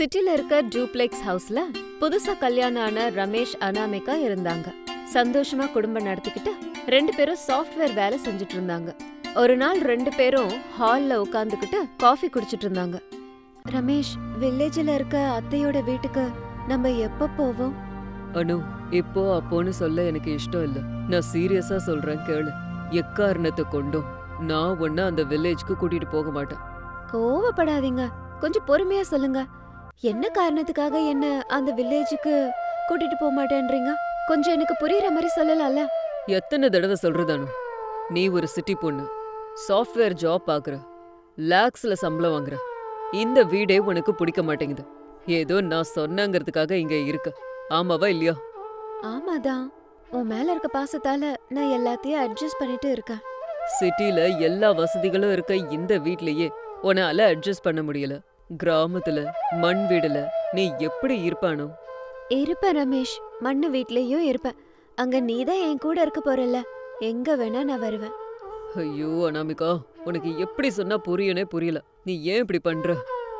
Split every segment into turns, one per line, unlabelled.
சிட்டில இருக்க டூப்ளெக்ஸ் ஹவுஸ்ல புதுசா கல்யாணம் ஆன ரமேஷ் அனாமிகா இருந்தாங்க. சந்தோஷமா குடும்பம் நடத்திக்கிட்டு ரெண்டு பேரும் சாஃப்ட்வேர் வேலை செஞ்சுட்டு இருந்தாங்க. ஒரு நாள் ரெண்டு பேரும் ஹால்ல உட்காந்துக்கிட்டு காஃபி குடிச்சிட்டு இருந்தாங்க. ரமேஷ் வில்லேஜ்ல இருக்க அத்தையோட வீட்டுக்கு நம்ம எப்ப போவோம்?
அனு இப்போ அப்போன்னு சொல்ல எனக்கு இஷ்டம் இல்ல. நான் சீரியஸா சொல்றேன் கேளு. எக்காரணத்தை கொண்டும் நான் உன்ன அந்த வில்லேஜ்க்கு கூட்டிட்டு போக மாட்டேன்.
கோவப்படாதீங்க. கொஞ்சம் பொறுமையா சொல்லுங்க. என்ன காரணத்துக்காக என்ன அந்த வில்லேஜுக்கு கூட்டிட்டு போக மாட்டேன்றீங்க? கொஞ்சம் எனக்கு புரியுற மாதிரி சொல்லலாம்ல.
எத்தனை தடவை சொல்றது அனு நீ ஒரு சிட்டி பொண்ணு. சாஃப்ட்வேர் ஜாப் பாக்குற. லேக்ஸ்ல சம்பளம் வாங்குற. இந்த வீடே உனக்கு பிடிக்க மாட்டேங்குது. ஏதோ நான் சொன்னங்கிறதுக்காக இங்க இருக்க. ஆமாவா இல்லையா?
ஆமாதான். உன் மேல இருக்க பாசத்தால நான் எல்லாத்தையும் அட்ஜஸ்ட் பண்ணிட்டு இருக்கேன்.
சிட்டில எல்லா வசதிகளும் இருக்க இந்த வீட்லயே உன்னால அட்ஜஸ்ட் பண்ண முடியல. கிராமத்துல மண் வீடுல நீ எப்படி இருப்பானோ?
இருப்பேன் ரமேஷ். மண்ணு வீட்லயும் இருப்பேன். அங்க நீதான் என் கூட இருக்க போறல்ல. எங்க வேணா நான் வருவேன்.
ஐயோ அனாமிகா. உனக்கு எப்படி சொன்னா புரியனே புரியல. நீ ஏன் இப்படி பண்ற?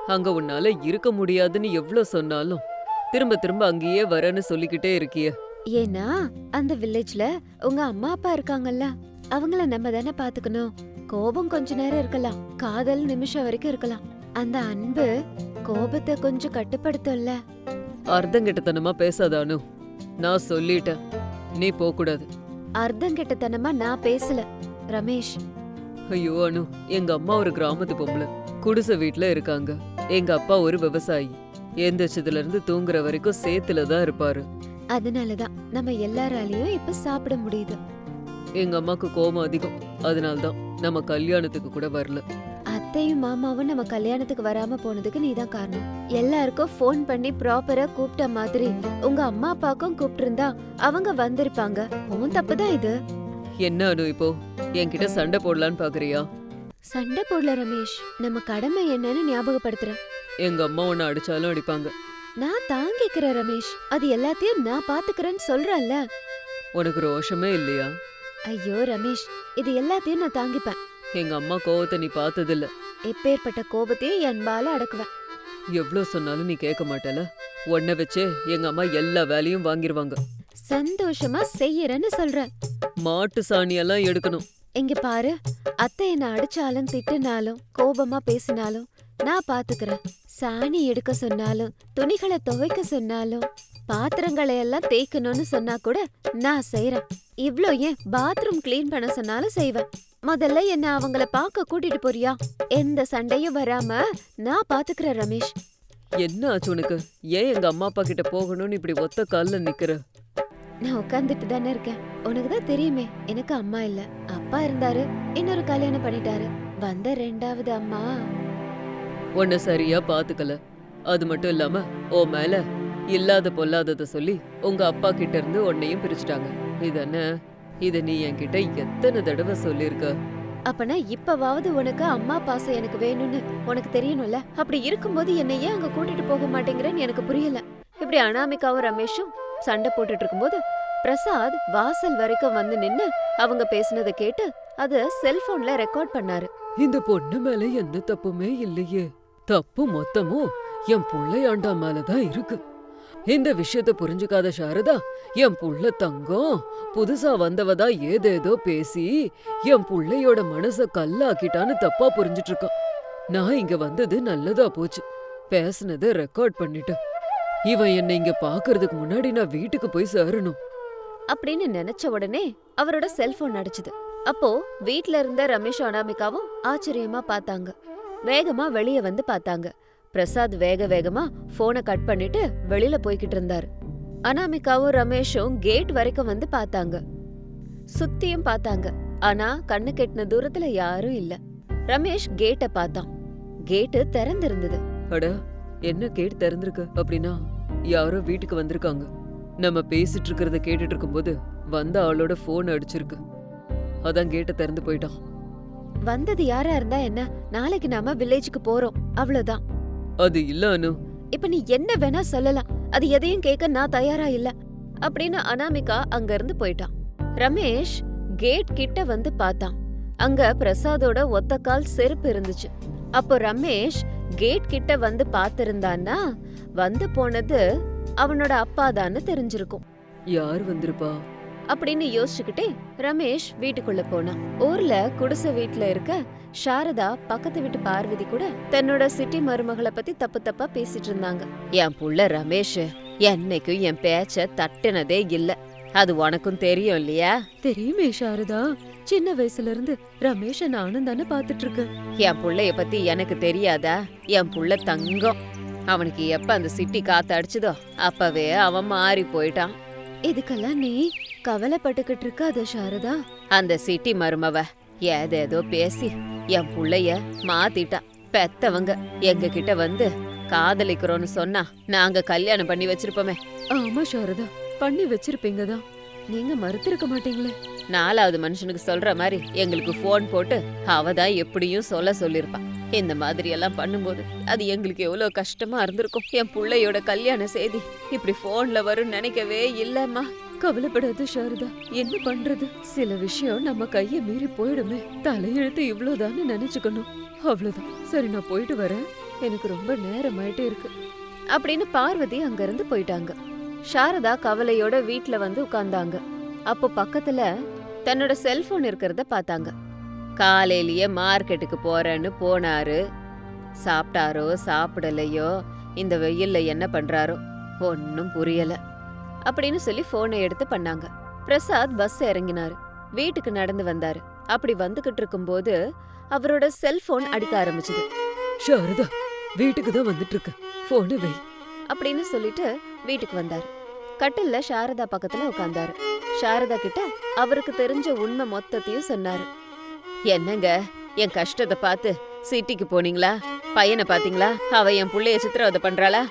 அங்க உன்னால இருக்க முடியாதுன்னு எவ்ளோ சொன்னாலும். திரும்ப திரும்ப அங்கேயே வரேன்னு சொல்லிக்கிட்டே இருக்கியே.
ஏன்னா அந்த வில்லேஜ்ல உங்க அம்மா அப்பா இருக்காங்கல்ல. அவங்கள நம்ம தானே பாத்துக்கணும். கோபம் கொஞ்ச நேரம் இருக்கலாம். காதல் நிமிஷம் வரைக்கும் இருக்கலாம். அந்த அன்பு கோபத்தை கொஞ்சம் கட்டுப்படுத்தும்ல.
அர்த்தங்கெட்டத்தனமா பேசாத அனு. நான் சொல்லிட்டேன். நீ போக கூடாது
அர்த்தம் கெட்டத்தனமா நான் பேசல ரமேஷ்.
ஐயோ அனு எங்க அம்மா ஒரு கிராமத்து பொம்பளை. குடிசை வீட்ல இருக்காங்க. எங்க அப்பா ஒரு விவசாயி. எந்திரிச்சதுல இருந்து தூங்குற வரைக்கும் சேத்துல தான் இருப்பாரு.
அதனாலதான் நம்ம எல்லாராலையும் இப்ப சாப்பிட முடியுது.
எங்க அம்மாக்கு கோபம் அதிகம். அதனால்தான் நம்ம கல்யாணத்துக்கு கூட வரல.
அத்தையும் மாமாவும் நம்ம கல்யாணத்துக்கு வராம போனதுக்கு நீதான் காரணம். எல்லாருக்கும் ஃபோன் பண்ணி ப்ராப்பரா கூப்பிட்ட மாதிரி உங்க அம்மா அப்பாக்கும் கூப்பிட்டிருந்தா அவங்க வந்திருப்பாங்க. உன் தப்புதான் இது.
என்ன அனு இப்போ? என்கிட்ட சண்டை போடலான்னு பாக்குறியா?
சண்டை போடல ரமேஷ். நம்ம கடமை என்னன்னு ஞாபகப்படுத்துறேன்.
எங்க அம்மா உன்னை அடிச்சாலும் அடிப்பாங்க.
நான் தாங்கிக்கிறேன் ரமேஷ். அது எல்லாத்தையும் நான் பாத்துக்கிறேன்னு சொல்றேன்ல.
உனக்கு ரோஷமே இல்லையா?
ஐயோ ரமேஷ் இது எல்லாத்தையும் நான் தாங்கிப்பேன்.
எங்க அம்மா கோவத்தை நீ பார்த்ததில்ல.
எப்பேற்பட்ட கோபத்தையும் என் பால அடக்குவேன்.
எவ்ளோ சொன்னாலும் நீ கேட்க மாட்டல? உன்னை வச்சே எங்க அம்மா எல்லா வேலையும் வாங்கிருவாங்க.
சந்தோஷமா செய்யறேன்னு சொல்றேன்.
மாட்டு சாணியெல்லாம் எடுக்கணும்.
இங்க பாரு அத்தை என்ன அடிச்சாலும் திட்டுனாலும் கோபமா பேசினாலும் நான் பாத்துக்கிறேன். சாணி எடுக்க சொன்னாலும் துணிகளை துவைக்க சொன்னாலும் பாத்திரங்களை எல்லாம் தேய்க்கணும்னு சொன்னா கூட நான் செய்றேன். இவ்ளோ ஏன் பாத்ரூம் க்ளீன் பண்ண சொன்னாலும் செய்வேன். முதல்ல என்ன அவங்கள பார்க்க கூட்டிட்டு போறியா? எந்த சண்டையும் வராம நான் பாத்துக்கிறேன் ரமேஷ்.
என்ன ஆச்சு உனக்கு? ஏன் எங்க அம்மா அப்பா கிட்ட போகணும்னு இப்படி ஒத்த கால்ல நிக்கிற?
நான் உட்காந்துட்டு தானே இருக்கேன். உனக்கு தான் தெரியுமே எனக்கு அம்மா இல்ல. அப்பா இருந்தாரு இன்னொரு கல்யாணம் பண்ணிட்டாரு. வந்த ரெண்டாவது அம்மா.
உன்னை சரியா பாத்துக்கல. அது மட்டும் இல்லாம ஓ மேல இல்லாத பொல்லாதத சொல்லி உங்க அப்பா கிட்ட இருந்து உன்னையும் பிரிச்சுட்டாங்க. இதென்ன? இத நீ என்கிட்ட எத்தனை தடவை சொல்லிருக்க?
அப்பனா இப்பவாவது உனக்கு அம்மா பாசம் எனக்கு வேணும்னு உனக்கு தெரியணும்ல? அப்படி இருக்கும்போது என்னை ஏன் அங்க கூட்டிட்டு போக மாட்டேங்கிறேன்னு எனக்கு புரியல. இப்படி அனாமிகாவும் ரமேஷும் சண்டை போட்டுட்டு இருக்கும்போது பிரசாத் வாசல் வரைக்கும் வந்து நின்னு அவங்க பேசுனதை கேட்டு அத செல்போன்ல ரெக்கார்ட் பண்ணாரு.
இந்த பொண்ணு மேல எந்த தப்புமே இல்லையே. தப்பு மொத்தமும் என் புள்ளையாண்டா மேலதான் இருக்கு. இந்த விஷயத்த புரிஞ்சுக்காத சாரதா என் புள்ள தங்கம் புதுசா வந்தவதா ஏதேதோ பேசி என் புள்ளையோட மனச கல்லாக்கிட்டான்னு தப்பா புரிஞ்சிட்டு இருக்கான் நான் இங்க வந்தது நல்லதா போச்சு. பேசுனத ரெக்கார்ட் பண்ணிட்டேன் இவன் என்னை இங்க பாக்குறதுக்கு முன்னாடி நான் வீட்டுக்கு போய் சேரணும்.
அப்படின்னு நினைச்ச உடனே அவரோட செல்போன் அடிச்சுது. அப்போ வீட்ல இருந்த ரமேஷ் அனாமிகாவும் ஆச்சரியமா பார்த்தாங்க. வேகமா வெளிய வந்து பார்த்தாங்க. பிரசாத் வேக வேகமா போனை கட் பண்ணிட்டு வெளியில போய்கிட்டு இருந்தாரு. அனாமிகாவும் ரமேஷும் கேட் வரைக்கும் வந்து பார்த்தாங்க. சுத்தியும் பார்த்தாங்க. ஆனா கண்ணு கெட்டின தூரத்துல யாரும் இல்ல. ரமேஷ் கேட்ட பார்த்தான். கேட்டு திறந்திருந்தது.
அட என்ன கேட்டு திறந்திருக்கு அப்படின்னா யாரோ வீட்டுக்கு வந்திருக்காங்க. நம்ம பேசிட்டு இருக்கிறத கேட்டுட்டு இருக்கும்போது வந்த ஆளோட போன் அடிச்சிருக்கு. அதான் கேட்ட திறந்து போயிட்டான்.
வந்தது யாரா இருந்தா என்ன? நாளைக்கு நாம வில்லேஜுக்கு போறோம். அவ்வளவுதான்.
அது இல்ல அனு.
இப்ப நீ என்ன வேணா சொல்லலாம். அது எதையும் கேட்க நான் தயாரா இல்ல. அப்படின்னு அனாமிகா அங்க இருந்து போயிட்டான். ரமேஷ் கேட் கிட்ட வந்து பார்த்தான். அங்க பிரசாதோட ஒத்த கால் செருப்பு இருந்துச்சு. அப்போ ரமேஷ் கேட் கிட்ட வந்து பாத்திருந்தான்னா வந்து போனது அவனோட அப்பாதான்னு தெரிஞ்சிருக்கும்.
யார் வந்திருப்பா?
அப்படின்னு யோசிச்சுக்கிட்டே ரமேஷ் வீட்டுக்குள்ள போனான். ஊர்ல குடிசை வீட்ல இருக்க சாரதா பக்கத்து வீட்டு பார்வதி கூட தன்னோட சிட்டி மருமகளை பத்தி தப்பு தப்பா பேசிட்டு இருந்தாங்க. என் புள்ள ரமேஷ் என்னைக்கும் என் பேச்ச தட்டுனதே இல்ல. அது உனக்கும் தெரியும் இல்லையா? தெரியுமே சாரதா. சின்ன வயசுல இருந்து ரமேஷ நானும் தானே பாத்துட்டு இருக்கேன். என் புள்ளைய பத்தி எனக்கு தெரியாதா? என் புள்ள தங்கம். அவனுக்கு எப்ப அந்த சிட்டி காத்து அடிச்சுதோ அப்பவே அவன் மாறி போயிட்டான். இதுக்கெல்லாம் நீ கவலைப்பட்டுக்கிட்டு இருக்காத சாரதா. அந்த சிட்டி மருமவ ஏதேதோ பேசி என் புள்ளைய மாத்திட்டா. பெத்தவங்க எங்க கிட்ட வந்து காதலிக்கிறோன்னு சொன்னா நாங்க கல்யாணம் பண்ணி வச்சிருப்போமே.
ஆமா சாரதா. பண்ணி வச்சிருப்பீங்க தான். நீங்க மறுத்திருக்க மாட்டீங்களே.
நாலாவது மனுஷனுக்கு சொல்ற மாதிரி எங்களுக்கு ஃபோன் போட்டு அவ தான் எப்படியும் சொல்ல சொல்லிருப்பா. இந்த மாதிரி எல்லாம் பண்ணும்போது அது எங்களுக்கு எவ்வளவு கஷ்டமா இருந்திருக்கும். என் புள்ளையோட கல்யாண செய்தி இப்படி போன்ல வரும்னு நினைக்கவே இல்லம்மா.
கவலைப்படாத சாரதா. என்ன பண்றது? சில விஷயம் நம்ம கைய மீறி போயிடுமே. தலையெழுத்து இவ்வளவுதான்னு நினைச்சுக்கணும். அவ்வளவுதான். சரி நான் போயிட்டு வரேன். எனக்கு ரொம்ப நேரம் ஆயிட்டே இருக்கு.
அப்படின்னு பார்வதி அங்கிருந்து போயிட்டாங்க. சாரதா கவலையோட வீட்ல வந்து உட்கார்ந்தாங்க. அப்போ பக்கத்துல தன்னோட செல்போன் இருக்கிறத பார்த்தாங்க. காலையிலேயே மார்க்கெட்டுக்கு போறேன்னு போனாரு. சாப்பிட்டாரோ சாப்பிடலையோ இந்த வெயில்ல என்ன பண்றாரோ ஒன்னும் புரியல. அப்படின்னு சொல்லி போனை எடுத்து பண்ணாங்க. பிரசாத் பஸ் இறங்கினாரு. வீட்டுக்கு நடந்து வந்தாரு. அப்படி வந்துகிட்டு இருக்கும்போது அவரோட செல்போன் அடிக்க ஆரம்பிச்சது.
சாரதா வீட்டுக்கு தான் வந்துட்டு இருக்க போன வை.
அப்படின்னு சொல்லிட்டு வீட்டுக்கு வந்தாரு. கட்டில்ல சாரதா பக்கத்துல உட்கார்ந்தாரு. சாரதா கிட்ட அவருக்கு தெரிஞ்ச உண்மை மொத்தத்தையும் சொன்னாரு. என்னங்க என் கஷ்டத்தை பார்த்து சிட்டிக்கு போனீங்களா? பையனை பாத்தீங்களா அவ என் புள்ளைய சித்திரவதை பண்றாளா?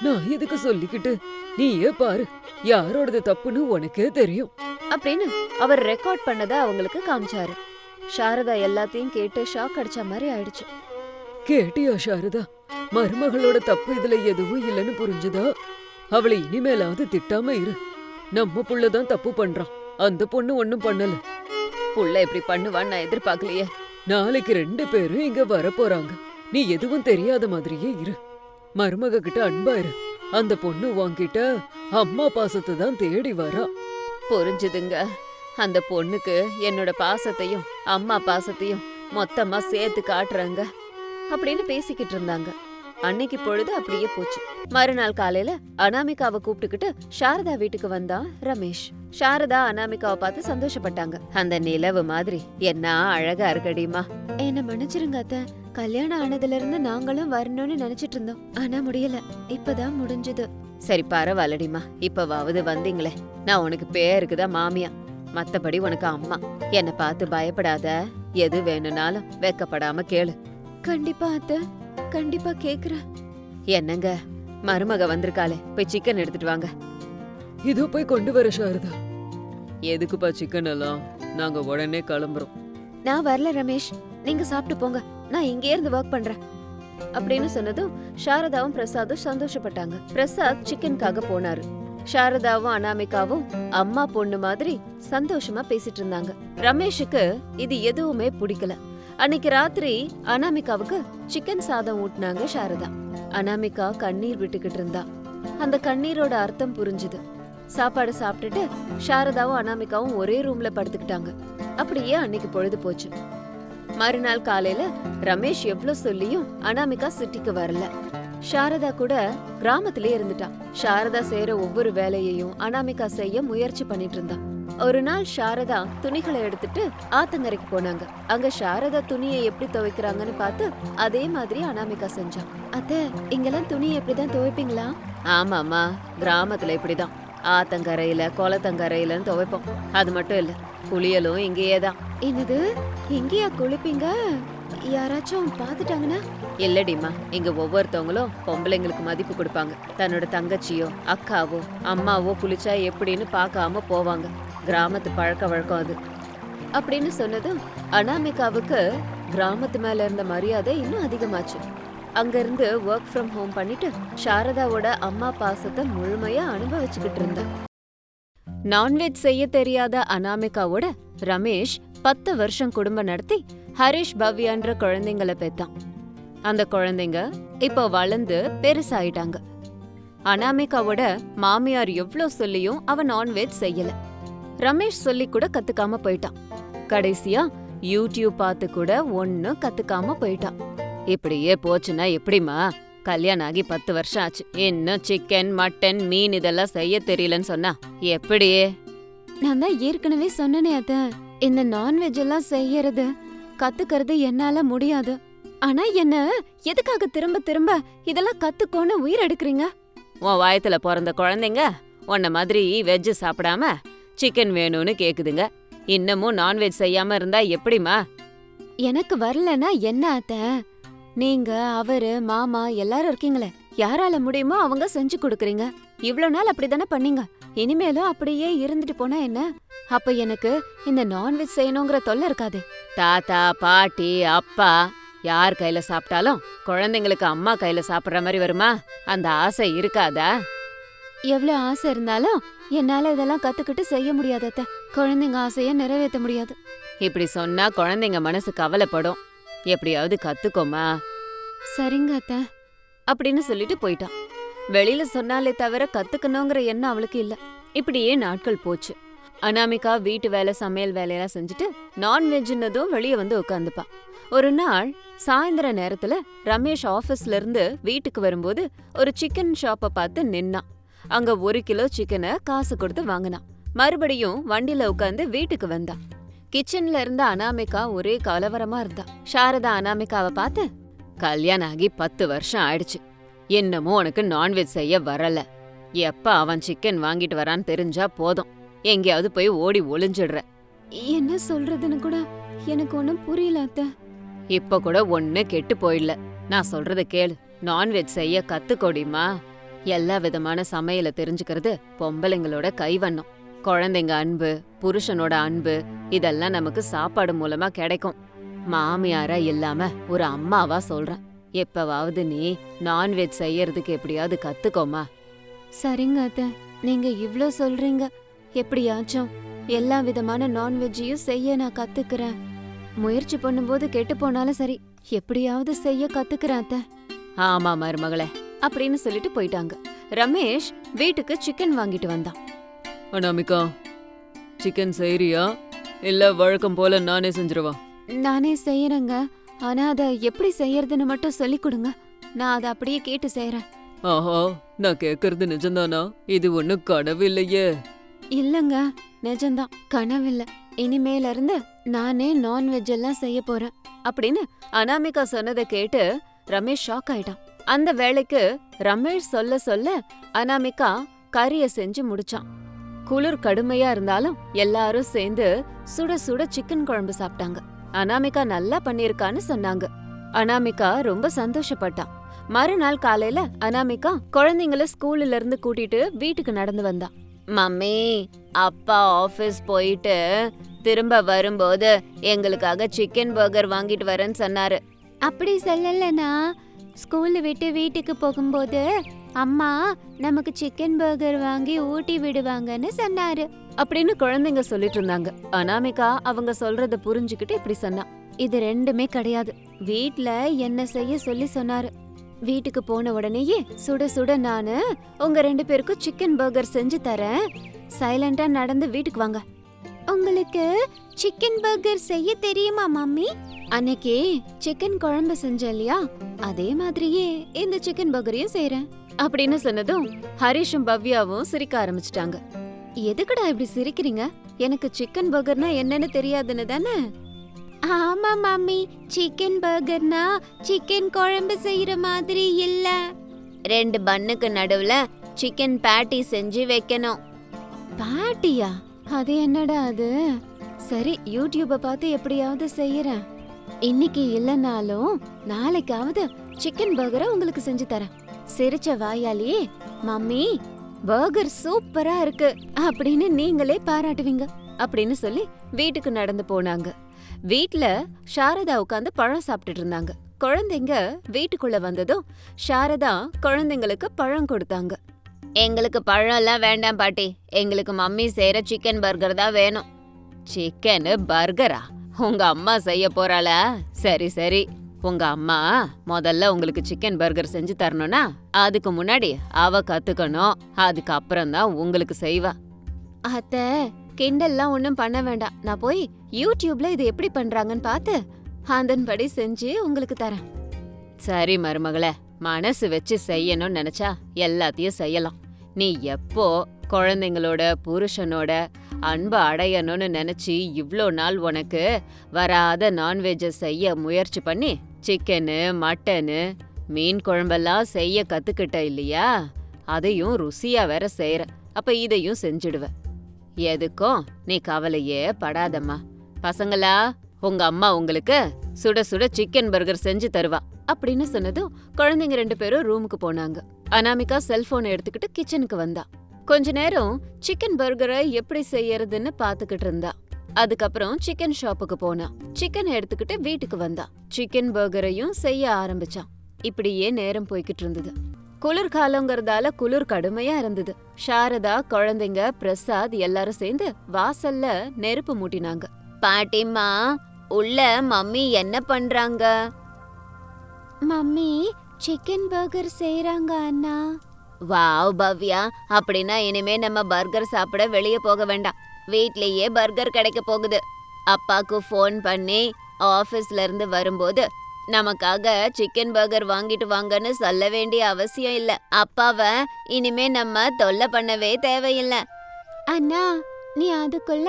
நான் எதுக்கு சொல்லிக்கிட்டு நீயே பாரு யாரோடது தப்புன்னு உனக்கே தெரியும்.
அப்படின்னு அவர் ரெக்கார்ட் பண்ணத அவங்களுக்கு காமிச்சாரு. சாரதா எல்லாத்தையும் கேட்டு ஷாக் அடிச்ச மாதிரி ஆயிடுச்சு.
கேட்டியா சாரதா? மருமகளோட தப்பு இதுல எதுவும் இல்லைன்னு புரிஞ்சுதா? அவளை இனிமேலாவது திட்டாம இரு. நம்ம புள்ளதான் தப்பு பண்றான். அந்த பொண்ணு ஒண்ணும் பண்ணல.
புள்ள இப்படி பண்ணுவான்னு நான் எதிர்பார்க்கலையே.
நாளைக்கு ரெண்டு பேரும் இங்க வரப்போறாங்க நீ எதுவும் தெரியாத மாதிரியே இரு. மருமக கிட்ட அன்பா இரு. அந்த பொண்ணு உன்கிட்ட அம்மா பாசத்தை தான் தேடி வரா.
புரிஞ்சுதுங்க. அந்த பொண்ணுக்கு என்னோட பாசத்தையும் அம்மா பாசத்தையும் மொத்தமா சேர்த்து காட்டுறாங்க. அப்படின்னு பேசிக்கிட்டு இருந்தாங்க. அன்னைக்கு பொழுது அப்படியே போச்சு. மறுநாள் காலையில அனாமிகாவை கூப்பிட்டுக்கிட்டு சாரதா வீட்டுக்கு வந்தான் ரமேஷ். சாரதா அனாமிகாவை பார்த்து சந்தோஷப்பட்டாங்க. அந்த நிலவு மாதிரி. என்ன அழகா இருக்கடிமா. என்ன மன்னிச்சிருங்க அத்த. கல்யாணம் ஆனதுல இருந்து நாங்களும் வரணும்னு நினைச்சிட்டு இருந்தோம் ஆனா முடியல. இப்பதான் முடிஞ்சது. சரி பரவாயில்லடிமா இப்பவாவது வந்தீங்களே. நான் உனக்கு பேருக்கு தான் மாமியா. மத்தபடி உனக்கு அம்மா. என்ன பார்த்து பயப்படாத. எது வேணும்னாலும் வெக்கப்படாம கேளு. கண்டிப்பா அத்த. கண்டிப்பா கேக்குறேன். என்னங்க? மருமக வந்திருக்காளே. போய் சிக்கன் எடுத்துட்டு வாங்க.
இதோ போய் கொண்டு வர சாரதா. எதுக்குப்பா சிக்கன் எல்லாம்? நாங்க உடனே கிளம்புறோம்.
நான் வரல ரமேஷ். நீங்க சாப்பிட்டு போங்க. நான் இங்கே இருந்து ஒர்க் பண்றேன். அப்படின்னு சொன்னதும் சாரதாவும் பிரசாதும் சந்தோஷப்பட்டாங்க. பிரசாத் சிக்கனுக்காக போனாரு. சாரதாவும் அனாமிகாவும் அம்மா பொண்ணு மாதிரி சந்தோஷமா பேசிட்டு இருந்தாங்க. ரமேஷுக்கு இது எதுவுமே பிடிக்கல. அன்னைக்கு ராத்திரி அனாமிகாவுக்கு சிக்கன் சாதம் ஊட்டினாங்க சாரதா. அனாமிகா கண்ணீர் விட்டுக்கிட்டு இருந்தா. அந்த கண்ணீரோட அர்த்தம் புரிஞ்சுது. சாப்பாடு சாப்பிட்டுட்டு சாரதாவும் அனாமிகாவும் ஒரே ரூம்ல படுத்துக்கிட்டாங்க. அப்படியே அன்னைக்கு பொழுது போச்சு. மறுநாள் காலையில ரமேஷ் எவ்ளோ சொல்லியும் அனாமிகா சிட்டிக்கு வரல. சாரதா கூட கிராமத்திலே இருந்துட்டான். சாரதா செய்யற ஒவ்வொரு வேலையையும் அனாமிகா செய்ய முயற்சி பண்ணிட்டு இருந்தான். ஒரு நாள் சாரதா துணிகளை எடுத்துட்டு ஆத்தங்கரைக்கு போனாங்க. அங்க சாரதா துணியை எப்படி துவைக்கிறாங்கன்னு பார்த்து அதே மாதிரி அனாமிகா செஞ்சான். அத்த இங்கெல்லாம் துணியை எப்படிதான் துவைப்பீங்களா? ஆமாமா கிராமத்துல இப்படிதான். ஆத்தங்கரையில குளத்தங்கரையிலன்னு துவைப்போம். அது மட்டும் இல்ல குளியலும் இங்கேயே தான் என்னது? எங்கேயா குளிப்பீங்க? யாராச்சும் பாத்துட்டாங்கன்னா இல்லடிமா இங்க ஒவ்வொருத்தவங்களும் பொம்பளைங்களுக்கு மதிப்பு கொடுப்பாங்க. தன்னோட தங்கச்சியோ அக்காவோ அம்மாவோ குளிச்சா எப்படின்னு பார்க்காம போவாங்க. கிராமத்து பழக்க வழக்கம் அது. அப்படின்னு சொன்னதும் அனாமிகாவுக்கு கிராமத்து மேல இருந்த மரியாதை இன்னும் அதிகமாச்சு. அங்கிருந்து ஒர்க் ஃப்ரம் ஹோம் பண்ணிட்டு சாரதாவோட அம்மா பாசத்தை முழுமையா அனுபவிச்சுக்கிட்டு இருந்தா நான்வெஜ் செய்ய தெரியாத அனாமிகாவோட ரமேஷ் பத்து வருஷம் குடும்பம் நடத்தி ஹரிஷ் பவ்யான்ற குழந்தைங்கள பெத்தான். அந்த குழந்தைங்க இப்போ வளர்ந்து பெருசாயிட்டாங்க. அனாமிகாவோட மாமியார் எவ்ளோ சொல்லியும் அவன் நான்வெஜ் செய்யல. ரமேஷ் சொல்லி கூட கத்துக்காம போயிட்டான். கடைசியா யூடியூப் பார்த்து கூட ஒன்னும் கத்துக்காம போயிட்டான். இப்படியே போச்சுன்னா எப்படிமா கல்யாணம் ஆகி பத்து வருஷம் ஆச்சு. இன்னும் சிக்கன் மட்டன் மீன் இதெல்லாம் செய்ய தெரியலன்னு சொன்னா எப்படியே? நான் தான் ஏற்கனவே சொன்னனே அதான் இந்த நான்வெஜ் எல்லாம் செய்யறது கத்துக்கிறது என்னால முடியாது. ஆனா என்ன எதுக்காக திரும்ப திரும்ப இதெல்லாம் கத்துக்கோன்னு உயிர் எடுக்கிறீங்க? உன் வயத்துல பிறந்த குழந்தைங்க உன்ன மாதிரி வெஜ் சாப்பிடாம சிக்கன் வேணும்னு கேக்குதுங்க. இன்னமும் நான்வெஜ் செய்யாம இருந்தா எப்படிமா எனக்கு வரலனா என்ன அத்த? நீங்க அவரு மாமா எல்லாரும் இருக்கீங்களே யாரால முடியுமோ அவங்க செஞ்சு கொடுக்கறீங்க. இவ்ளோ நாள் அப்படிதானே பண்ணீங்க? இனிமேலும் அப்படியே இருந்துட்டு போனா என்ன? அப்ப எனக்கு இந்த நான்வெஜ் செய்யணுங்கிற தொல்லை இருக்காது. தாத்தா பாட்டி அப்பா யார் கையில சாப்பிட்டாலும் குழந்தைங்களுக்கு அம்மா கையில சாப்பிடுற மாதிரி வருமா? அந்த ஆசை இருக்காதா? எவ்வளவு ஆசை இருந்தாலும் என்னால இதெல்லாம் கத்துக்கிட்டு செய்ய முடியாது அத்தை. குழந்தைங்க ஆசைய நிறைவேற்ற முடியாது. இப்படி சொன்னா குழந்தைங்க மனசு கவலைப்படும். எப்படியாவது கத்துக்கோமா? சரிங்க அத்தை. அப்படின்னு சொல்லிட்டு போயிட்டான். வெளியில சொன்னாலே தவிர கத்துக்கணுங்கிற எண்ணம் அவளுக்கு இல்ல. இப்படியே நாட்கள் போச்சு. அனாமிகா வீட்டு வேலை சமையல் வேலையெல்லாம் செஞ்சுட்டு நான்வெஜ்னதும் வெளியே வந்து உட்காந்துப்பா ஒரு நாள் சாயந்தர நேரத்துல ரமேஷ் ஆபீஸ்ல இருந்து வீட்டுக்கு வரும்போது ஒரு சிக்கன் ஷாப்பை பார்த்து நின்னான் அங்க ஒரு கிலோ சிக்கனை காசு கொடுத்து வாங்கினான் மறுபடியும் வண்டியில உட்காந்து வீட்டுக்கு வந்தான் கிச்சன்ல இருந்த அனாமிகா ஒரே கலவரமா இருந்தா. சாரதா அனாமிகாவை பார்த்து கல்யாணம் ஆகி பத்து வருஷம் ஆயிடுச்சு. என்னமோ உனக்கு நான்வெஜ் செய்ய வரல. எப்ப அவன் சிக்கன் வாங்கிட்டு வரான்னு தெரிஞ்சா போதும். எங்கேயாவது போய் ஓடி ஒளிஞ்சிடுற. என்ன சொல்றதுன்னு கூட எனக்கு ஒன்னும் புரியல அத்த. இப்ப கூட ஒண்ணு கெட்டு போயிடல நான் சொல்றத கேளு. நான்வெஜ் செய்ய கத்துக்கோடிமா எல்லா விதமான சமையல தெரிஞ்சுக்கிறது பொம்பளைங்களோட கைவண்ணம். குழந்தைங்க அன்பு புருஷனோட அன்பு இதெல்லாம் நமக்கு சாப்பாடு மூலமா கிடைக்கும். மாமியாரா இல்லாம ஒரு அம்மாவா சொல்றேன். எப்பவாவது நீ நான்வெஜ் செய்யறதுக்கு எப்படியாவது கத்துக்கோமா சரிங்க அத்த. நீங்க இவ்ளோ சொல்றீங்க. எப்படியாச்சும் எல்லா விதமான நான்வெஜ்ஜையும் செய்ய நான் கத்துக்கிறேன். முயற்சி பண்ணும்போது கெட்டு போனாலும் சரி எப்படியாவது செய்ய கத்துக்கிறேன் அத்த. ஆமா மருமகளே அப்படின்னு சொல்லிட்டு போயிட்டாங்க. ரமேஷ் வீட்டுக்கு சிக்கன் வாங்கிட்டு வந்தான்.
அனாமிகா சிக்கன் செய்றியா? இல்ல வழக்கம் போல நானே செஞ்சிருவா
நானே செய்யறேங்க. ஆனா அத எப்படி செய்யறதுன்னு மட்டும் சொல்லி கொடுங்க. நான் அதை அப்படியே கேட்டு செய்யறேன்
ஆஹா நான் கேக்குறது நிஜம்தானா? இது ஒண்ணும் கனவு இல்லையே.
இல்லங்க நிஜம்தான். கனவில்ல இனிமேல இருந்து நானே நான்வெஜ் எல்லாம் செய்ய போறேன். அப்படின்னு அனாமிகா சொன்னதை கேட்டு ரமேஷ் ஷாக் ஆயிட்டான். அந்த வேளைக்கு ரமேஷ் சொல்ல சொல்ல அனாமிகா கறிய செஞ்சு முடிச்சான். குளிர் கடுமையா இருந்தாலும் எல்லாரும் சேர்ந்து சுட சுட சிக்கன் குழம்பு சாப்பிட்டாங்க. அனாமிகா நல்லா பண்ணிருக்கான்னு சொன்னாங்க. அனாமிகா ரொம்ப சந்தோஷப்பட்டான் மறுநாள் காலையில அனாமிகா குழந்தைங்கள ஸ்கூல்ல இருந்து கூட்டிட்டு வீட்டுக்கு நடந்து வந்தா. மம்மி அப்பா ஆபீஸ் போயிட்டு திரும்ப வரும்போது எங்களுக்காக சிக்கன் பர்கர் வாங்கிட்டு வரேன்னு சொன்னாரு. அப்படி சொல்லலனா ஸ்கூல் விட்டு வீட்டுக்கு போகும்போது அம்மா நமக்கு சிக்கன் பர்கர் வாங்கி ஊட்டி விடுவாங்கன்னு சொன்னாரு. அப்படின்னு குழந்தைங்க சொல்லிட்டு இருந்தாங்க. அனாமிகா அவங்க சொல்றத புரிஞ்சுக்கிட்டு இப்படி சொன்னா. இது ரெண்டுமே கிடையாது. வீட்ல என்ன செய்ய சொல்லி சொன்னாரு. வீட்டுக்கு போன உடனேயே சுட சுட நானு உங்க ரெண்டு பேருக்கும் சிக்கன் பர்கர் செஞ்சு தரேன். சைலண்டா நடந்து வீட்டுக்கு வாங்க. உங்களுக்கு சிக்கன் பர்கர் செய்ய தெரியுமா மம்மி? அன்னைக்கு சிக்கன் குழம்பு செஞ்சேன் இல்லையா? அதே மாதிரியே இந்த சிக்கன் பர்கரையும் செய்யறேன் அப்படின்னு சொன்னதும் ஹரிஷும் பவ்யாவும் சிரிக்க ஆரம்பிச்சிட்டாங்க. எதுக்குடா இப்படி சிரிக்கிறீங்க? எனக்கு சிக்கன் பர்கர்னா என்னன்னு தெரியாதுன்னு தானே? ஆமா மம்மி சிக்கன் பர்கர்னா சிக்கன் குழம்பு செய்யற மாதிரி இல்ல. ரெண்டு பன்னுக்கு நடுவுல சிக்கன் பேட்டி செஞ்சு வைக்கணும். பேட்டியா அது என்னடா அது? சரி யூடியூப பார்த்து எப்படியாவது செய்யறேன். இன்னைக்கு இல்லைனாலும் நாளைக்காவது சிக்கன் பர்கரை உங்களுக்கு செஞ்சு தரேன். சிரிச்ச வாயாலே மம்மி பர்கர் சூப்பரா இருக்கு. அப்படின்னு நீங்களே பாராட்டுவீங்க. அப்படின்னு சொல்லி வீட்டுக்கு நடந்து போனாங்க. வீட்ல சாரதா உட்காந்து பழம் சாப்பிட்டுட்டு இருந்தாங்க. குழந்தைங்க வீட்டுக்குள்ள வந்ததும் சாரதா குழந்தைங்களுக்கு பழம் கொடுத்தாங்க. எங்களுக்கு பழம் எல்லாம் வேண்டாம் பாட்டி. எங்களுக்கு மம்மி செய்யற சிக்கன் பர்கர் தான் வேணும். சிக்கன் பர்கரா உங்க அம்மா செய்ய போறாளா? சரி சரி. உங்க அம்மா முதல்ல உங்களுக்கு சிக்கன் பர்கர் செஞ்சு தரணும்னா அதுக்கு முன்னாடி அவ கத்துக்கணும். அதுக்கப்புறம் தான் உங்களுக்கு செய்வா. அத்த கிண்டல்லாம் ஒன்றும் பண்ண வேண்டாம். நான் போய் யூடியூப்ல இது எப்படி பண்றாங்கன்னு பார்த்து அதன்படி செஞ்சு உங்களுக்கு தரேன். சரி மருமகளே மனசு வச்சு செய்யணும்னு நினைச்சா எல்லாத்தையும் செய்யலாம். நீ எப்போ குழந்தைங்களோட புருஷனோட அன்பை அடையணும்னு நினைச்சு இவ்வளோ நாள் உனக்கு வராத நான்வெஜ்ஜை செய்ய முயற்சி பண்ணி சிக்கனு மட்டனு மீன் குழம்பெல்லாம் செய்ய கத்துக்கிட்ட இல்லையா? அதையும் ருசியா வேற செய்யற அப்ப இதையும் செஞ்சுடுவ. எதுக்கும் நீ கவலையே படாதம்மா. பசங்களா உங்க அம்மா உங்களுக்கு சுட சுட சிக்கன் பர்கர் செஞ்சு தருவா. அப்படின்னு சொன்னதும் குழந்தைங்க ரெண்டு பேரும் ரூமுக்கு போனாங்க. அனாமிகா செல்போனை எடுத்துக்கிட்டு கிச்சனுக்கு வந்தா. கொஞ்ச நேரம் சிக்கன் பர்கரை எப்படி செய்யறதுன்னு பாத்துக்கிட்டு இருந்தா. அதுக்கப்புறம் சிக்கன் ஷாப்புக்கு போனா. சிக்கன் எடுத்துக்கிட்டு வீட்டுக்கு வந்தா. சிக்கன் பர்கரையும் செய்ய ஆரம்பிச்சான் இப்படியே நேரம் போய்கிட்டு இருந்தது. குளிர்காலங்கிறதால குளிர் கடுமையா இருந்தது. சாரதா குழந்தைங்க பிரசாத் எல்லாரும் சேர்ந்து வாசல்ல நெருப்பு மூட்டினாங்க. பாட்டிம்மா உள்ள மம்மி என்ன பண்றாங்க? மம்மி சிக்கன் பர்கர் செய்றாங்க அண்ணா. வாவ் பவ்யா அப்படின்னா இனிமே நம்ம பர்கர் சாப்பிட வெளியே போக வேண்டாம். வீட்லயே பர்கர் கிடைக்க போகுது. அப்பாக்கு ஃபோன் பண்ணி ஆபீஸ்ல இருந்து வரும்போது நமக்காக சிக்கன் பர்கர் வாங்கிட்டு வாங்கன்னு சொல்ல வேண்டிய அவசியம் இல்ல. அப்பாவ இனிமே நம்ம தொல்லை பண்ணவே தேவையில்லை. அண்ணா நீ அதுக்குள்ள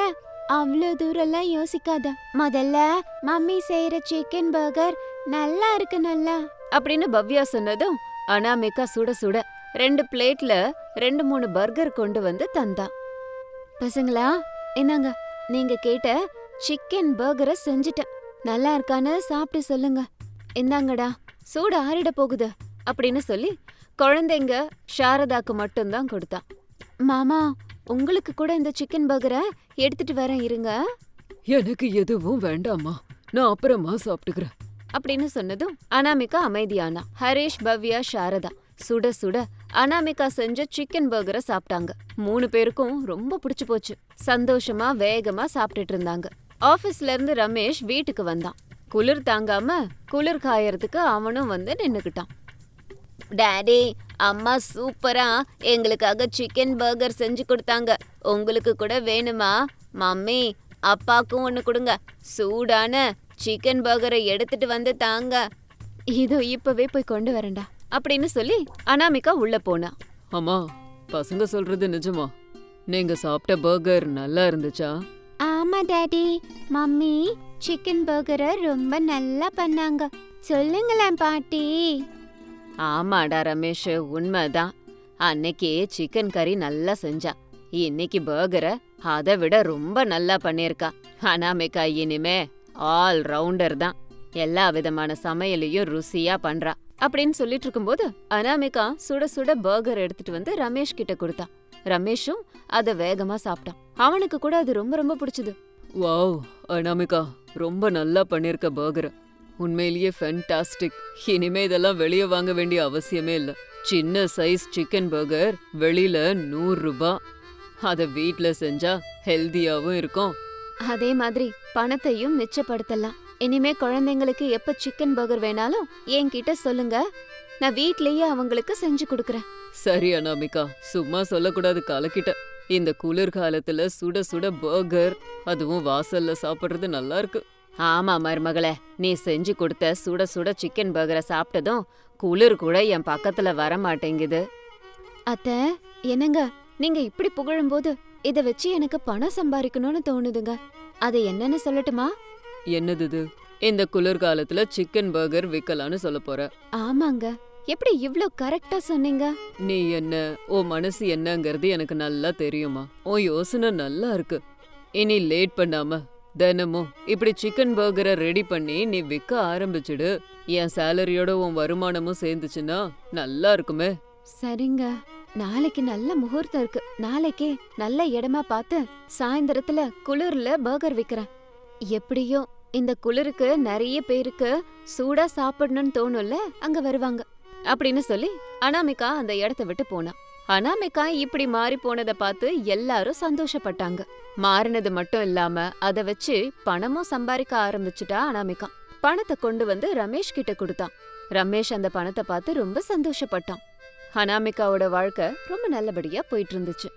அவ்வளோ தூரம்லாம் யோசிக்காத. முதல்ல மம்மி செய்யற சிக்கன் பர்கர் நல்லா இருக்கு நல்லா அப்படின்னு பவ்யா சொன்னதும் அனாமிகா சுட சுட ரெண்டு பிளேட்ல ரெண்டு மூணு பர்கர் கொண்டு வந்து தந்தா. பசங்களா என்னங்க நீங்க கேட்ட சிக்கன் பர்கரை செஞ்சுட்டேன் நல்லா இருக்கான்னு சாப்பிட்டு சொல்லுங்க. இந்தாங்கடா சூடு ஆறிட போகுது அப்படின்னு சொல்லி குழந்தைங்க சாரதாக்கு மட்டும்தான் கொடுத்தான் மாமா உங்களுக்கு கூட இந்த சிக்கன் பர்கரை எடுத்துட்டு வரேன் இருங்க.
எனக்கு எதுவும் வேண்டாமா நான் அப்புறமா சாப்பிட்டுக்கிறேன்.
அப்படின்னு சொன்னதும் அனாமிகா அமைதியானா. ஹரேஷ் பவ்யா சாரதா. சுட சுட அனாமிகா செஞ்ச சிக்கன் பர்கரை சாப்பிட்டாங்க. மூணு பேருக்கும் ரொம்ப பிடிச்சு போச்சு. சந்தோஷமா வேகமா சாப்பிட்டுட்டு இருந்தாங்க. ஆபீஸ்ல இருந்து ரமேஷ் வீட்டுக்கு வந்தான். குளிர் தாங்காம குளிர் காயறதுக்கு அவனும் வந்து நின்னுக்கிட்டான். டேடி அம்மா சூப்பரா எங்களுக்காக சிக்கன் பர்கர் செஞ்சு கொடுத்தாங்க. உங்களுக்கு கூட வேணுமா? மம்மி அப்பாக்கும் ஒன்று கொடுங்க. சூடான சிக்கன் பர்கரை எடுத்துட்டு வந்து தாங்க. இதோ இப்பவே போய் கொண்டு வரேன்டா. அப்படின்னு சொல்லி அனாமிகா உள்ள போனா.
அம்மா பசங்க சொல்றது நிஜமா? நீங்க சாப்பிட்ட பர்கர் நல்லா இருந்துச்சா?
ஆமா டாடி. மம்மி சிக்கன் பர்கரை ரொம்ப நல்லா பண்ணாங்க. சொல்லுங்களேன் பாட்டி. ஆமாடா ரமேஷ் உண்மைதான். அன்னைக்கு சிக்கன் கறி நல்லா செஞ்சா. இன்னைக்கு பர்கரை அதை விட ரொம்ப நல்லா பண்ணிருக்கா அனாமிகா இனிமே ஆல் ரவுண்டர் தான். எல்லா விதமான சமையலையும் ருசியா பண்றா. அப்படின்னு சொல்லிட்டு இருக்கும்போது அனாமிகா சுட சுட பர்கர் எடுத்துட்டு வந்து ரமேஷ் கிட்ட கொடுத்தா. ரமேஷும் அத வேகமா சாப்பிட்டான். அவனுக்கு கூட அது ரொம்ப ரொம்ப பிடிச்சது.
வாவ் அனாமிகா ரொம்ப நல்லா பண்ணிருக்க பர்கர் உண்மையிலேயே ஃபென்டாஸ்டிக் இனிமே இதெல்லாம் வெளியே வாங்க வேண்டிய அவசியமே இல்ல. சின்ன சைஸ் சிக்கன் பர்கர் வெளியில நூறு ரூபாய். அதை வீட்ல செஞ்சா ஹெல்தியாவும் இருக்கும்.
அதே மாதிரி பணத்தையும் மிச்சப்படுத்தலாம். இனிமே குழந்தைங்களுக்கு எப்ப சிக்கன் பர்கர் வேணாலும் என்கிட்ட சொல்லுங்க. நான் வீட்லயே அவங்களுக்கு செஞ்சு கொடுக்கறேன்.
சரி அனாமிகா. சும்மா சொல்லக்கூடாது கலக்கிட்ட. இந்த குளிர் காலத்துல சுட சுட பர்கர் அதுவும் வாசல்ல சாப்பிடுறது நல்லா இருக்கு
ஆமா மருமகளே. நீ செஞ்சு கொடுத்த சுட சுட சிக்கன் பர்கரை சாப்பிட்டதும் குளிர் கூட என் பக்கத்துல வர மாட்டேங்குது அத்த என்னங்க? நீங்க இப்படி புகழும்போது இத வச்சு எனக்கு பணம் சம்பாதிக்கணும்னு தோணுதுங்க. அது என்னன்னு சொல்லட்டுமா?
என்னது இது? இந்த குளிர்காலத்துல சிக்கன் பர்கர் விக்கலான்னு சொல்ல போற.
ஆமாங்க. எப்படி இவ்ளோ கரெக்டா சொன்னீங்க?
நீ என்ன? உன் மனசு என்னங்கிறது எனக்கு நல்லா தெரியுமா? உன் யோசனை நல்லா இருக்கு. இனி லேட் பண்ணாம தினமும் இப்படி சிக்கன் பர்கரை ரெடி பண்ணி நீ விற்க ஆரம்பிச்சிடு. என் சேலரியோட உன் வருமானமும் சேர்ந்துச்சுன்னா நல்லா இருக்குமே.
சரிங்க. நாளைக்கு நல்ல முகூர்த்தம் இருக்கு. நாளைக்கே நல்ல இடமா பார்த்து சாயந்தரத்துல குளிர்ல பர்கர் விக்கிறேன். எப்படியோ இந்த குளிருக்கு நிறைய பேருக்கு சூடா சாப்பிடணும்னு தோணும்ல அங்க வருவாங்க. அப்படின்னு சொல்லி அனாமிகா அந்த இடத்த விட்டு போனா. அனாமிகா இப்படி மாறி போனத பார்த்து எல்லாரும் சந்தோஷப்பட்டாங்க. மாறினது மட்டும் இல்லாம அத வச்சு பணமும் சம்பாதிக்க ஆரம்பிச்சுட்டா அனாமிகா. பணத்தை கொண்டு வந்து ரமேஷ் கிட்ட கொடுத்தான். ரமேஷ் அந்த பணத்தை பார்த்து ரொம்ப சந்தோஷப்பட்டான். அனாமிகாவோட வாழ்க்கை ரொம்ப நல்லபடியா போயிட்டு இருந்துச்சு.